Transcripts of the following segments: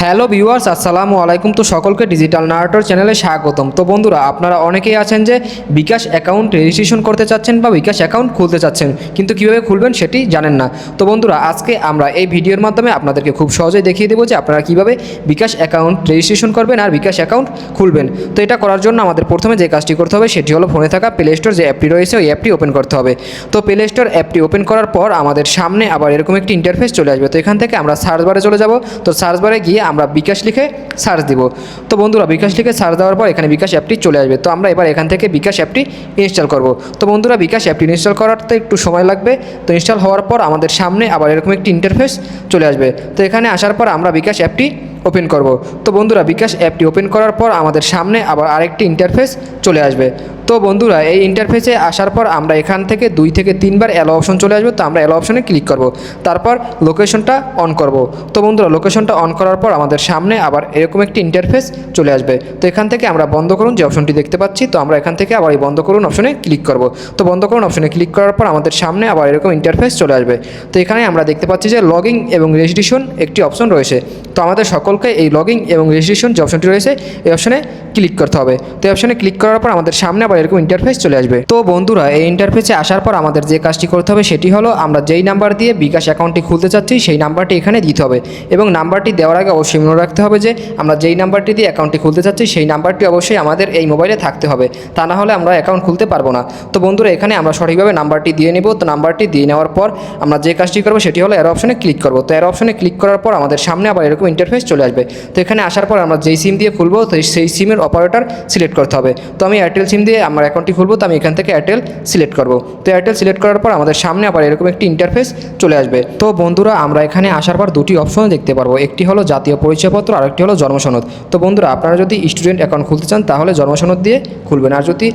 Hello viewers, আসসালামু আলাইকুম। তো সকলকে ডিজিটাল নার্টর চ্যানেলে স্বাগতম। তো বন্ধুরা, আপনারা অনেকেই আছেন যে বিকাশ অ্যাকাউন্ট রেজিস্ট্রেশন করতে চাচ্ছেন বা বিকাশ অ্যাকাউন্ট খুলতে চাচ্ছেন, কিন্তু কীভাবে খুলবেন সেটি জানেন না। তো বন্ধুরা, আজকে আমরা এই ভিডিওর মাধ্যমে আপনাদেরকে খুব সহজেই দেখিয়ে দেবো যে আপনারা কীভাবে বিকাশ অ্যাকাউন্ট রেজিস্ট্রেশন করবেন আর বিকাশ অ্যাকাউন্ট খুলবেন। তো এটা করার জন্য আমাদের প্রথমে যে কাজটি করতে হবে, সেটি হলো ফোনে থাকা প্লে স্টোর যে অ্যাপটি রয়েছে, ওই অ্যাপটি ওপেন করতে হবে। তো প্লে স্টোর অ্যাপটি ওপেন করার পর আমাদের সামনে আবার এরকম একটি ইন্টারফেস চলে আসবে। তো এখান থেকে আমরা সার্চ বারে চলে যাব। তো সার্চ বারে গিয়ে আমরা বিকাশ লিখে সার্চ দিব। তো বন্ধুরা, বিকাশ লিখে সার্চ দেওয়ার পর এখানে বিকাশ অ্যাপটি চলে আসবে। তো আমরা এবার এখান থেকে বিকাশ অ্যাপটি ইনস্টল করব। তো বন্ধুরা, বিকাশ অ্যাপটি ইনস্টল করাতে একটু সময় লাগবে। তো ইনস্টল হওয়ার পর আমাদের সামনে আবার এরকম একটি ইন্টারফেস চলে আসবে। তো এখানে আসার পর আমরা বিকাশ অ্যাপটি ওপেন করব। তো বন্ধুরা, বিকাশ অ্যাপটি ওপেন করার পর আমাদের সামনে আবার আরেকটি ইন্টারফেস চলে আসবে। তো বন্ধুরা, এই ইন্টারফেসে আসার পর আমরা এখান থেকে দুই থেকে তিনবার অ্যালো অপশন চলে আসবে। তো আমরা অ্যালো অপশনে ক্লিক করব। তারপর লোকেশনটা অন করব। তো বন্ধুরা লোকেশনটা অন করার পর আমাদের সামনে আবার এরকম একটি ইন্টারফেস চলে আসবে। তো এখান থেকে আমরা বন্ধ করুন যে অপশনটি দেখতে পাচ্ছি। তো আমরা এখান থেকে আবার এই বন্ধ করুন অপশনে ক্লিক করব। তো বন্ধ করুন অপশনে ক্লিক করার পর আমাদের সামনে আবার এরকম ইন্টারফেস চলে আসবে। তো এখানে আমরা দেখতে পাচ্ছি যে লগিং এবং রেজিস্ট্রেশন একটি অপশন রয়েছে। তো আমাদের সকলকে এই লগিং এবং রেজিস্ট্রেশন যে অপশনটি রয়েছে, এই অপশনে ক্লিক করতে হবে। তো এই অপশনে ক্লিক করার পর আমাদের সামনে আবার এরকম ইন্টারফেস চলে আসবে। তো বন্ধুরা, এই ইন্টারফেসে আসার পর আমাদের যে কাজটি করতে হবে সেটি হলো আমরা যেই নাম্বার দিয়ে বিকাশ অ্যাকাউন্টটি খুলতে চাচ্ছি, সেই নাম্বারটি এখানে দিতে হবে। এবং নাম্বারটি দেওয়ার আগে অবশ্যই মনে রাখতে হবে যে, আমরা যেই নাম্বারটি দিয়ে অ্যাকাউন্টটি খুলতে চাচ্ছি, সেই নাম্বারটি অবশ্যই আমাদের এই মোবাইলে থাকতে হবে। তা না হলে আমরা অ্যাকাউন্ট খুলতে পারব না। তো বন্ধুরা, এখানে আমরা সঠিকভাবে নাম্বারটি দিয়ে নেব। তো নাম্বারটি দিয়ে নেওয়ার পর আমরা যে কাজটি করব, সেটি হলো এর অপশনে ক্লিক করব। তো এর অপশনে ক্লিক করার পর আমাদের সামনে আবার এরকম ইন্টারফেস চলে আসবে। তো এখানে আসার পর আমরা যেই সিম দিয়ে খুলবো, তো সেই সিমের অপারেটর সিলেক্ট করতে হবে। তো আমি এয়ারটেল সিম দিয়ে আমার অ্যাকাউন্টটি খুলবো, তো আমি এখান থেকে এয়ারটেল সিলেক্ট করব। তো এয়ারটেল সিলেক্ট করার পর আমাদের সামনে আবার এরকম একটি ইন্টারফেস চলে আসবে। তো বন্ধুরা, আমরা এখানে আসার পর দুটি অপশন দেখতে পারব। একটি হলো জাতীয় পরিচয়পত্র আর একটি হলো জন্মসনদ। তো বন্ধুরা, আপনারা যদি স্টুডেন্ট অ্যাকাউন্ট খুলতে চান, তাহলে জন্মসনদ দিয়ে খুলবেন। আর যদি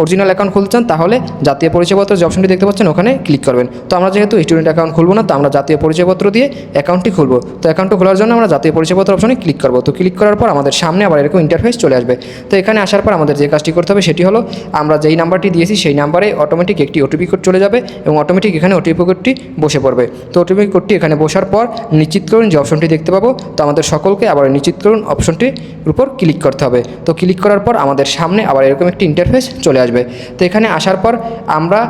অরিজিনাল অ্যাকাউন্ট খুলতে চান তাহলে জাতীয় পরিচয়পত্র যে অপশনটি দেখতে পাচ্ছেন, ওখানে ক্লিক করবেন। তো আমরা যেহেতু স্টুডেন্ট অ্যাকাউন্ট খুলবো না, তো আমরা জাতীয় পরিচয়পত্র দিয়ে অ্যাকাউন্টটি খুলবো। তো অ্যাকাউন্টটি খোলার জন্য আমরা জাতীয় পরিচয়পত্র অপশনে ক্লিক করব। তো ক্লিক করার পর আমাদের সামনে আবার এরকম ইন্টারফেস চলে আসবে। তো এখানে আসার পর আমাদের যে কাজটি করতে হবে, সেটি হলো আমরা যেই নাম্বারটি দিয়েছি, সেই নাম্বারে অটোমেটিক একটি ওটিপি কোড চলে যাবে এবং অটোমেটিক এখানে ওটিপি কোডটি বসে পড়বে। তো ওটিপি কোডটি এখানে বসার পর নিশ্চিত করুন যে অপশনটি দেখতে পাবো। তো আমাদের সকলকে আবার নিশ্চিত করুন অপশনটির উপর ক্লিক করতে হবে। তো ক্লিক করার পর আমাদের সামনে আবার এরকম একটি ইন্টারফেস চলে আসবে তো এখানে আসার পর আমরা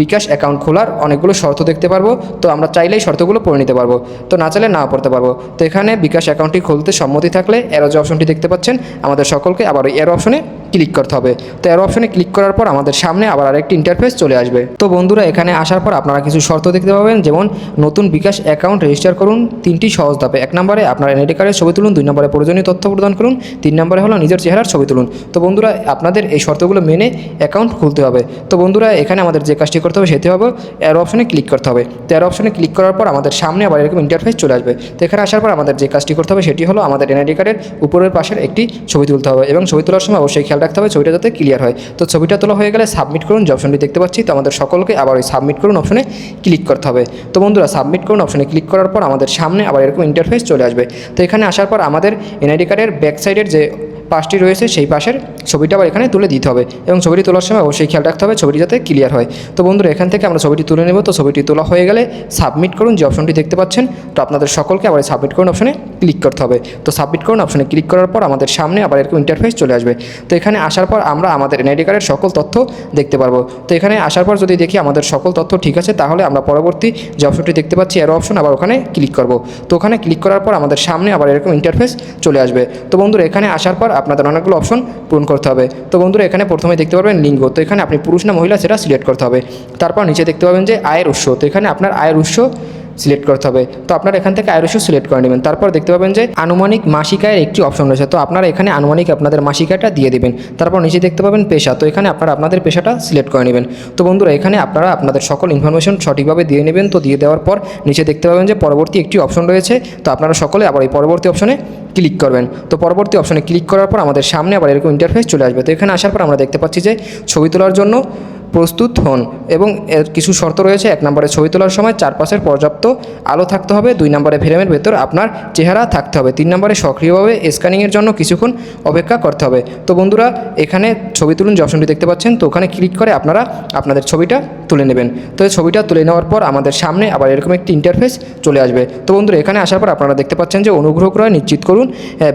বিকাশ অ্যাকাউন্ট খোলার অনেকগুলো শর্ত দেখতে পারব। তো আমরা চাইলেই শর্তগুলো পড়ে নিতে পারব। তো না চাইলে নাও পড়তে পারব। তো এখানে বিকাশ অ্যাকাউন্টটি খুলতে সম্মতি থাকলে এরো যে অপশনটি দেখতে পাচ্ছেন, আমাদের সকলকে আবার ওই এরো অপশনে ক্লিক করতে হবে। তো এর অপশনে ক্লিক করার পর আমাদের সামনে আবার আরেকটি ইন্টারফেস চলে আসবে। তো বন্ধুরা, এখানে আসার পর আপনারা কিছু শর্ত দেখতে পাবেন। যেমন, নতুন বিকাশ অ্যাকাউন্ট রেজিস্টার করুন তিনটি সহজ ধাপে। এক নম্বরে আপনার এনআইডি কার্ডের ছবি তুলুন, দুই নম্বরে প্রয়োজনীয় তথ্য প্রদান করুন, তিন নম্বরে হলো নিজের চেহারার ছবি তুলুন। তো বন্ধুরা, আপনাদের এই শর্তগুলো মেনে অ্যাকাউন্ট খুলতে হবে। তো বন্ধুরা, এখানে আমাদের যে কাজটি করতে হবে সেটি হবে এর অপশনে ক্লিক করতে হবে। তো এর অপশনে ক্লিক করার পর আমাদের সামনে আবার এরকম ইন্টারফেস চলে আসবে। তো এখানে আসার পর আমাদের যে কাজটি করতে হবে সেটি হলো আমাদের এনআইডি কার্ডের উপরের পাশের একটি ছবি তুলতে হবে এবং ছবি তোলার সময় অবশ্যই খেয়াল রাখতে হবে ছবিটা যাতে ক্লিয়ার হয়। তো ছবিটা তোলা হয়ে গেলে সাবমিট করুন যে অপশনটি দেখতে পাচ্ছি। তো আমাদের সকলকে আবার ওই সাবমিট করুন অপশনে ক্লিক করতে হবে। তো বন্ধুরা সাবমিট করুন অপশনে ক্লিক করার পর আমাদের সামনে আবার এরকম ইন্টারফেস চলে আসবে। তো এখানে আসার পর আমাদের এনআইডি কার্ডের ব্যাক সাইডের যে পাশটি রয়েছে, সেই পাশের ছবিটা আবার এখানে তুলে দিতে হবে এবং ছবিটি তোলার সময় অবশ্যই খেয়াল রাখতে হবে ছবিটি যাতে ক্লিয়ার হয়। তো বন্ধুরা, এখান থেকে আমরা ছবিটি তুলে নেব। তো ছবিটি তোলা হয়ে গেলে সাবমিট করুন যে অপশনটি দেখতে পাচ্ছেন। তো আপনাদের সকলকে আবার সাবমিট করুন অপশনে ক্লিক করতে হবে। তো সাবমিট করুন অপশনে ক্লিক করার পর আমাদের সামনে আবার এরকম ইন্টারফেস চলে আসবে। তো এখানে আসার পর আমরা আমাদের এনআইডি কার্ডের সকল তথ্য দেখতে পারব। তো এখানে আসার পর যদি দেখি আমাদের সকল তথ্য ঠিক আছে, তাহলে আমরা পরবর্তী যে অপশনটি দেখতে পাচ্ছি এর অপশন আবার ওখানে ক্লিক করব। তো ওখানে ক্লিক করার পর আমাদের সামনে আবার এরকম ইন্টারফেস চলে আসবে। তো বন্ধুরা, এখানে আসার পর আপনাদের অনেকগুলো অপশন পূরণ করতে হবে। তো বন্ধুরা, এখানে প্রথমে দেখতে পারবেন লিঙ্গ। তো এখানে আপনি পুরুষ না মহিলা সেটা সিলেক্ট করতে হবে। তারপর নিচে দেখতে পাবেন যে আয়ের উৎস। তো এখানে আপনার আয়ের উৎস সিলেক্ট করতে হবে। তো আপনারা এখান থেকে আয়ের উৎস সিলেক্ট করে নেবেন। তারপর দেখতে পাবেন যে আনুমানিক মাসিক আয়ের একটি অপশন রয়েছে। তো আপনারা এখানে আনুমানিক আপনাদের মাসিক আয়টা দিয়ে দেবেন। তারপর নিচে দেখতে পাবেন পেশা। তো এখানে আপনারা আপনাদের পেশাটা সিলেক্ট করে নেবেন। তো বন্ধুরা, এখানে আপনারা আপনাদের সকল ইনফরমেশন সঠিকভাবে দিয়ে নেবেন। তো দিয়ে দেওয়ার পর নিচে দেখতে পাবেন যে পরবর্তী একটি অপশন রয়েছে। তো আপনারা সকলে আবার এই পরবর্তী অপশনে ক্লিক করবেন। তো পরবর্তী অপশনে ক্লিক করার পর আমাদের সামনে আবার এরকম ইন্টারফেস চলে আসবে। তো এখানে আসার পর আমরা দেখতে পাচ্ছি যে ছবি তোলার জন্য প্রস্তুত হন এবং এর কিছু শর্ত রয়েছে। এক নম্বরে ছবি তোলার সময় চারপাশের পর্যাপ্ত আলো থাকতে হবে। দুই নম্বরে ফ্রেমের ভেতর আপনার চেহারা থাকতে হবে। তিন নম্বরে সক্রিয়ভাবে স্ক্যানিংয়ের জন্য কিছুক্ষণ অপেক্ষা করতে হবে। তো বন্ধুরা, এখানে ছবি তুলুন যে অপশনটি দেখতে পাচ্ছেন। তো ওখানে ক্লিক করে আপনারা আপনাদের ছবিটা তুলে নেবেন। তো ছবিটা তুলে নেওয়ার পর আমাদের সামনে আবার এরকম একটি ইন্টারফেস চলে আসবে। তো বন্ধুরা, এখানে আসার পর আপনারা দেখতে পাচ্ছেন যে অনুগ্রহ করে নিশ্চিত করুন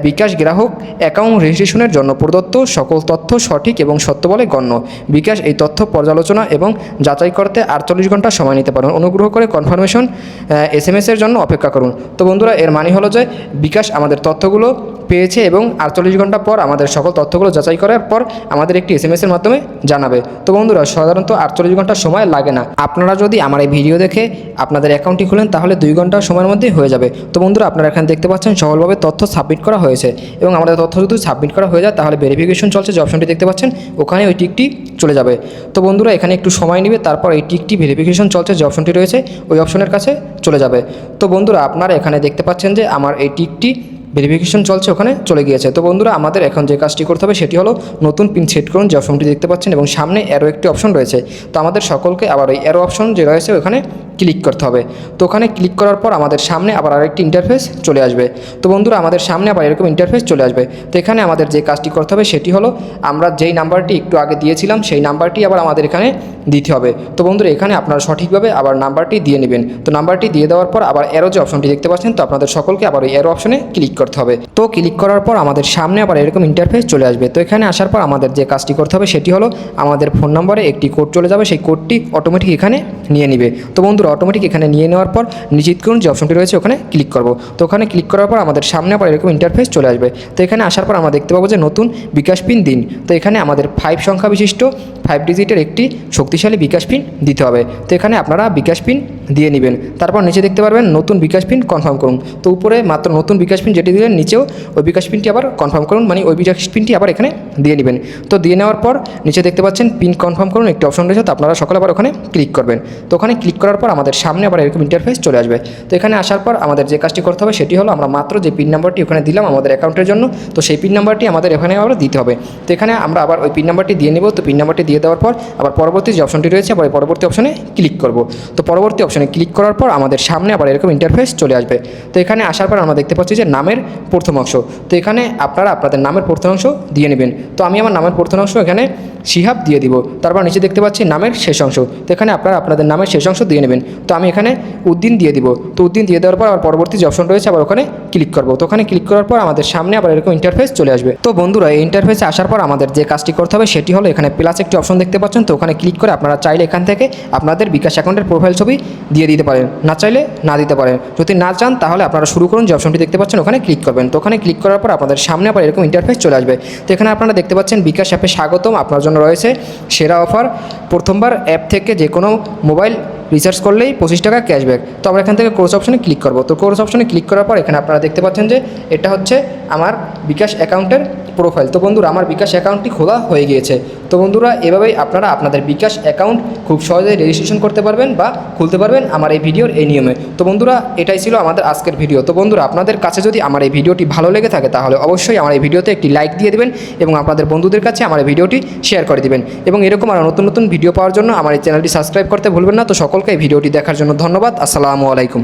বিকাশ গ্রাহক অ্যাকাউন্ট রেজিস্ট্রেশনের জন্য প্রদত্ত সকল তথ্য সঠিক এবং সত্য বলে গণ্য। বিকাশ, এই তথ্য পর্যালোচনা এবং যাচাই করতে আটচল্লিশ ঘণ্টা সময় নিতে পারেন। অনুগ্রহ করে কনফার্মেশন এস এসের জন্য অপেক্ষা করুন। তো বন্ধুরা, এর মানে হলো যে বিকাশ আমাদের তথ্যগুলো পেয়েছে এবং আটচল্লিশ ঘণ্টা পর আমাদের সকল তথ্যগুলো যাচাই করার পর আমাদের একটি এস এম এসের মাধ্যমে জানাবে। তো বন্ধুরা, সাধারণত আটচল্লিশ ঘণ্টা সময় লাগে না। আপনারা যদি আমার এই ভিডিও দেখে আপনাদের অ্যাকাউন্টটি খুলেন, তাহলে দুই ঘণ্টা সময়ের মধ্যেই হয়ে যাবে। তো বন্ধুরা, আপনারা এখানে দেখতে পাচ্ছেন সফলভাবে তথ্য সাবমিট করা হয়েছে এবং আমাদের তথ্য যদি সাবমিট করা হয়ে যায়, তাহলে ভেরিফিকেশন চলছে যে অপশনটি দেখতে পাচ্ছেন, ওখানে ওই টিকটি চলে যাবে। তো বন্ধুরা, এখানে একটু সময় নেবে, তারপর এই টিকটি ভেরিফিকেশন চলছে যে অপশনটি রয়েছে, ওই অপশনের কাছে চলে যাবে। তো বন্ধুরা, আপনারা এখানে দেখতে পাচ্ছেন যে আমার এই টিকটি ভেরিফিকেশন চলছে, ওখানে চলে গিয়েছে। তো বন্ধুরা, আমাদের এখন যে কাজটি করতে হবে, সেটি হলো নতুন পিন সেট করুন, যে অপশনটি দেখতে পাচ্ছেন, এবং সামনে অ্যারো একটি অপশন রয়েছে। তো আমাদের সকলকে আবার ওই অ্যারো অপশন যে রয়েছে, ওখানে ক্লিক করতে হবে। তো ওখানে ক্লিক করার পর আমাদের সামনে আবার আরেকটি ইন্টারফেস চলে আসবে। তো বন্ধুরা, আমাদের সামনে আবার এরকম ইন্টারফেস চলে আসবে। তো এখানে আমাদের যে কাজটি করতে হবে, সেটি হলো আমরা যেই নাম্বারটি একটু আগে দিয়েছিলাম, সেই নাম্বারটি আবার আমাদের এখানে দিতে হবে। তো বন্ধুরা, এখানে আপনারা সঠিকভাবে আবার নাম্বারটি দিয়ে নেবেন। তো নাম্বারটি দিয়ে দেওয়ার পর আবার এরো যে অপশনটি দেখতে পাচ্ছেন, তো আপনাদের সকলকে আবার ওই এরো অপশনে ক্লিক করতে হবে। তো ক্লিক করার পর আমাদের সামনে আবার এরকম ইন্টারফেস চলে আসবে। তো এখানে আসার পর আমাদের যে কাজটি করতে হবে সেটি হলো আমাদের ফোন নম্বরে একটি কোড চলে যাবে। সেই কোডটি অটোমেটিক এখানে নিয়ে নিবে। তো বন্ধুরা অটোমেটিক এখানে নিয়ে নেওয়ার পর নিশ্চিত করুন যে অপশনটি রয়েছে, ওখানে ক্লিক করব। তো ওখানে ক্লিক করার পর আমাদের সামনে আবার এরকম ইন্টারফেস চলে আসবে। তো এখানে আসার পর আমরা দেখতে পাবো যে নতুন বিকাশ পিন দিন। তো এখানে আমাদের ফাইভ সংখ্যা বিশিষ্ট ফাইভ ডিজিটের একটি শক্তিশালী বিকাশ পিন দিতে হবে। তো এখানে আপনারা বিকাশ পিন দিয়ে নেবেন। তারপর নিচে দেখতে পারবেন নতুন বিকাশ পিন কনফার্ম করুন। তো উপরে মাত্র নতুন বিকাশ পিন যেটি দিলেন, নিচেও ওই বিকাশ পিনটি আবার কনফার্ম করুন মানে ওই বিকাশ পিনটি আবার এখানে দিয়ে নেবেন। তো দিয়ে নেওয়ার পর নিচে দেখতে পাচ্ছেন পিন কনফার্ম করুন, একটি অপশন রয়েছে, তো আপনারা সকলে আবার ওখানে ক্লিক করবেন। তো ওখানে ক্লিক করার পর আমাদের সামনে আবার এরকম ইন্টারফেস চলে আসবে। তো এখানে আসার পর আমাদের যে কাজটি করতে হবে সেটি হলো আমরা মাত্র যে পিন নাম্বারটি ওখানে দিলাম আমাদের অ্যাকাউন্টের জন্য, তো সেই পিন নাম্বারটি আমাদের এখানে আবার দিতে হবে। তো এখানে আমরা আবার ওই পিন নাম্বারটি দিয়ে নেব, তো পিন নাম্বারটি দিয়ে দেওয়ার পর আবার পরবর্তী যে অপশনটি রয়েছে, আবার পরবর্তী অপশনে ক্লিক করব। তো পরবর্তী অপশনে ক্লিক করার পর আমাদের সামনে আবার এরকম ইন্টারফেস চলে আসবে। তো এখানে আসার পর আমরা দেখতে পাচ্ছি যে নামের প্রথম অংশ। তো এখানে আপনারা আপনাদের নামের প্রথম অংশ দিয়ে নেবেন। তো আমি আমার নামের প্রথম অংশ এখানে সিহাব দিয়ে দিব। তারপর নিচে দেখতে পাচ্ছি নামের শেষ অংশ। তো এখানে আপনারা আপনাদের নামের শেষ অংশ দিয়ে নেবেন। তো আমি এখানে উদ্দিন দিয়ে দিব। তো উদ্দিন দিয়ে দেওয়ার পর আবার পরবর্তী যে অপশন রয়েছে আবার ওখানে ক্লিক করব। তো ওখানে ক্লিক করার পর আমাদের সামনে আবার এরকম ইন্টারফেস চলে আসবে। তো বন্ধুরা, এই ইন্টারফেসে আসার পর আমাদের যে কাজটি করতে হবে সেটি হলো এখানে প্লাস একটি অপশন দেখতে পাচ্ছেন। তো ওখানে ক্লিক করে আপনারা চাইলে এখান থেকে আপনাদের বিকাশ অ্যাকাউন্টের প্রোফাইল ছবি দিয়ে দিতে পারেন। না চাইলে না দিতে পারেন। যদি না চান, তাহলে আপনারা শুরু করুন। যে অপশনটি দেখতে পাচ্ছেন, ওখানে ক্লিক করবেন। তো ওখানে ক্লিক করার পর আপনাদের সামনে আবার এরকম ইন্টারফেস চলে আসবে। তো এখানে আপনারা দেখতে পাচ্ছেন, বিকাশ অ্যাপে স্বাগতম। আপনার জন্য রয়েছে সেরা অফার প্রথমবার অ্যাপ থেকে যে কোনো মোবাইল রিচার্জ করলেই পঁচিশ টাকা ক্যাশব্যাক তো আমরা এখান থেকে কোর্স অপশনে ক্লিক করব। তো কোর্স অপশনে ক্লিক করার পর এখানে আপনারা দেখতে পাচ্ছেন যে, এটা হচ্ছে আমার বিকাশ অ্যাকাউন্টের প্রোফাইল তো বন্ধুরা, আমার বিকাশ অ্যাকাউন্টটি খোলা হয়ে গিয়েছে। তো বন্ধুরা, এভাবেই আপনারা আপনাদের বিকাশ অ্যাকাউন্ট খুব সহজেই রেজিস্ট্রেশন করতে পারবেন বা খুলতে পারবেন আমার এই ভিডিওর এই নিয়মে। তো বন্ধুরা, এটাই ছিল আমাদের আজকের ভিডিও। তো বন্ধুরা, আপনাদের কাছে যদি আমার এই ভিডিওটি ভালো লেগে থাকে, তাহলে অবশ্যই আমার এই ভিডিওতে একটি লাইক দিয়ে দেবেন এবং আপনাদের বন্ধুদের কাছে আমার এই ভিডিওটি শেয়ার করে দিবেন। এবং এরকম আরও নতুন নতুন ভিডিও পাওয়ার জন্য আমার এই চ্যানেলটি সাবস্ক্রাইব করতে ভুলবেন না। তো সকলকে এই ভিডিওটি দেখার জন্য ধন্যবাদ। আসসালামু আলাইকুম।